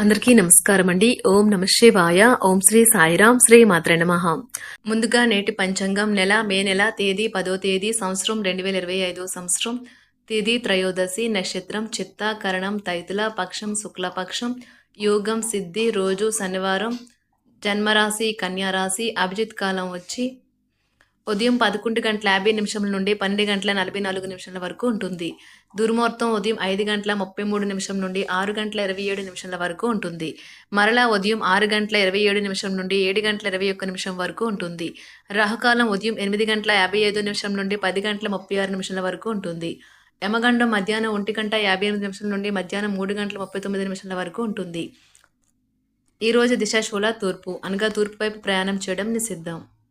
అందరికీ నమస్కారం అండి. ఓం నమ శివాయ. ఓం శ్రీ సాయిరాం శ్రీ మాత్ర నమ. ముందుగా నేటి పంచాంగం నెల మే నెల తేదీ పదో తేదీ సంవత్సరం రెండు వేల ఇరవై ఐదో సంవత్సరం. తేదీ త్రయోదశి నక్షత్రం చిత్త కరణం తైతుల పక్షం శుక్లపక్షం యోగం సిద్ధి రోజు శనివారం జన్మరాశి కన్యారాశి అభిజిత్ కాలం వచ్చి ఉదయం పదకొండు గంటల యాభై నిమిషముల నుండి పన్నెండు గంటల నలభై నాలుగు నిమిషాల వరకు ఉంటుంది. దుర్ముహూర్తం ఉదయం ఐదు గంటల ముప్పై మూడు నిమిషం నుండి ఆరు గంటల ఇరవై ఏడు నిమిషాల వరకు ఉంటుంది. మరలా ఉదయం ఆరు గంటల ఇరవై ఏడు నిమిషం నుండి ఏడు గంటల ఇరవై ఒక్క నిమిషం వరకు ఉంటుంది. రాహుకాలం ఉదయం ఎనిమిది గంటల యాభై ఐదు నిమిషం నుండి పది గంటల ముప్పై ఆరు నిమిషాల వరకు ఉంటుంది. యమగండం మధ్యాహ్నం ఒంటి గంట యాభై ఎనిమిది నిమిషాల నుండి మధ్యాహ్నం మూడు గంటల ముప్పై తొమ్మిది నిమిషాల వరకు ఉంటుంది. ఈరోజు రోజు దిశాశూల తూర్పు అనగా తూర్పు వైపు ప్రయాణం చేయడం నిషిద్ధం.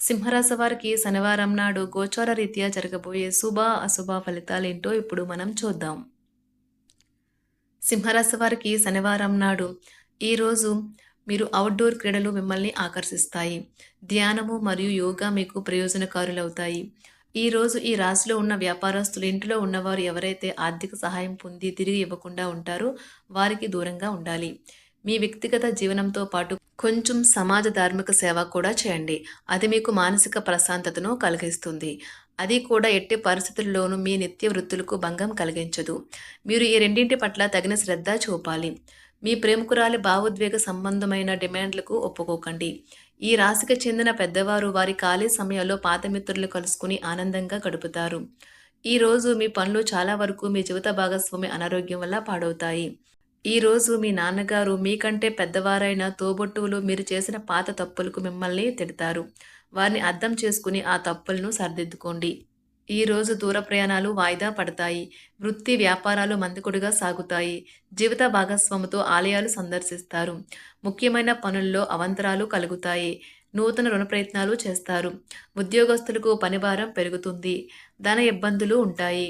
సింహరాశి వారికి శనివారం నాడు గోచార రీత్యా జరగబోయే శుభ అశుభ ఫలితాలేంటో ఇప్పుడు మనం చూద్దాం. సింహరాశి వారికి శనివారం నాడు ఈరోజు మీరు అవుట్డోర్ క్రీడలు మిమ్మల్ని ఆకర్షిస్తాయి. ధ్యానము మరియు యోగా మీకు ప్రయోజనకారులవుతాయి. ఈ రోజు ఈ రాశిలో ఉన్న వ్యాపారస్తులు ఇంటిలో ఉన్నవారు ఎవరైతే ఆర్థిక సహాయం పొంది తిరిగి ఇవ్వకుండా ఉంటారో వారికి దూరంగా ఉండాలి. మీ వ్యక్తిగత జీవనంతో పాటు కొంచెం సమాజ ధార్మిక సేవ కూడా చేయండి. అది మీకు మానసిక ప్రశాంతతను కలిగిస్తుంది. అది కూడా ఎట్టి పరిస్థితుల్లోనూ మీ నిత్య వృత్తులకు భంగం కలిగించదు. మీరు ఈ రెండింటి పట్ల తగిన శ్రద్ధ చూపాలి. మీ ప్రేమికురాలి భావోద్వేగ సంబంధమైన డిమాండ్లకు ఒప్పుకోకండి. ఈ రాశికి చెందిన పెద్దవారు వారి ఖాళీ సమయాల్లో పాత మిత్రులు కలుసుకుని ఆనందంగా గడుపుతారు. ఈ రోజు మీ పనులు చాలా వరకు మీ జీవిత భాగస్వామి అనారోగ్యం వల్ల పాడవుతాయి. ఈరోజు మీ నాన్నగారు మీకంటే పెద్దవారైన తోబొట్టువులు మీరు చేసిన పాత తప్పులకు మిమ్మల్ని తిడతారు. వారిని అర్థం చేసుకుని ఆ తప్పులను సరిదిద్దుకోండి. ఈ రోజు దూర ప్రయాణాలు వాయిదా పడతాయి. వృత్తి వ్యాపారాలు మందుకుడుగా సాగుతాయి. జీవిత భాగస్వామితో ఆలయాలు సందర్శిస్తారు. ముఖ్యమైన పనుల్లో అవంతరాలు కలుగుతాయి. నూతన రుణ ప్రయత్నాలు చేస్తారు. ఉద్యోగస్తులకు పనిభారం పెరుగుతుంది. ధన ఇబ్బందులు ఉంటాయి.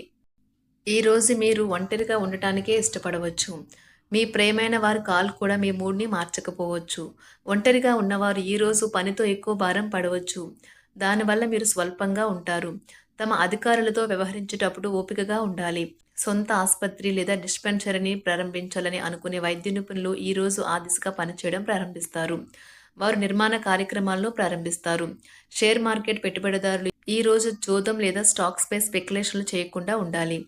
ఈరోజు మీరు ఒంటరిగా ఉండటానికే ఇష్టపడవచ్చు. మీ ప్రేమైన వారి కాల్ కూడా మీ మూడ్ని మార్చకపోవచ్చు. ఒంటరిగా ఉన్నవారు ఈరోజు పనితో ఎక్కువ భారం పడవచ్చు. దానివల్ల మీరు స్వల్పంగా ఉంటారు. తమ అధికారులతో వ్యవహరించేటప్పుడు ఓపికగా ఉండాలి. సొంత ఆసుపత్రి లేదా డిస్పెన్సరీని ప్రారంభించాలని అనుకునే వైద్య నిపుణులు ఈరోజు ఆ దిశగా పనిచేయడం ప్రారంభిస్తారు. వారు నిర్మాణ కార్యక్రమాలను ప్రారంభిస్తారు. షేర్ మార్కెట్ పెట్టుబడిదారులు ఈ రోజు జోదం లేదా స్టాక్స్ పై స్పెక్యులేషన్లు చేయకుండా ఉండాలి.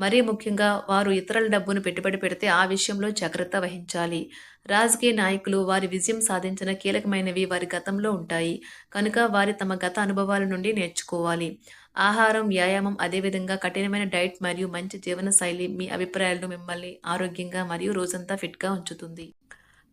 మరీ ముఖ్యంగా వారు ఇతరుల డబ్బును పెట్టుబడి పెడితే ఆ విషయంలో జాగ్రత్త వహించాలి. రాజకీయ నాయకులు వారి విజయం సాధించిన కీలకమైనవి వారి గతంలో ఉంటాయి. కనుక వారి తమ గత అనుభవాల నుండి నేర్చుకోవాలి. ఆహారం వ్యాయామం అదేవిధంగా కఠినమైన డైట్ మరియు మంచి జీవనశైలి మీ అభిప్రాయాలను మిమ్మల్ని ఆరోగ్యంగా మరియు రోజంతా ఫిట్గా ఉంచుతుంది.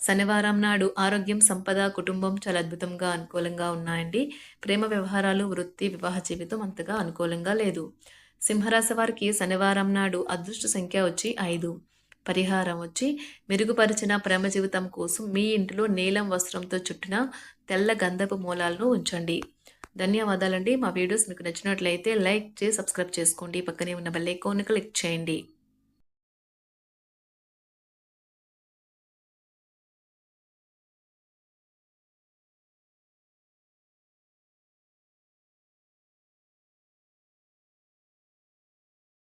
శనివారం నాడు ఆరోగ్యం సంపద కుటుంబం చాలా అద్భుతంగా అనుకూలంగా ఉన్నాయండి. ప్రేమ వ్యవహారాలు వృత్తి వివాహ జీవితం అంతగా అనుకూలంగా లేదు. సింహరాశి వారికి శనివారం నాడు అదృష్ట సంఖ్య వచ్చి ఐదు. పరిహారం వచ్చి మెరుగుపరిచిన ప్రేమ జీవితం కోసం మీ ఇంటిలో నీలం వస్త్రంతో చుట్టిన తెల్ల గంధపు మూలాలను ఉంచండి. ధన్యవాదాలండి. మా వీడియోస్ మీకు నచ్చినట్లయితే లైక్ చేసి సబ్స్క్రైబ్ చేసుకోండి. పక్కనే ఉన్న బెల్ ఐకాన్ క్లిక్ చేయండి.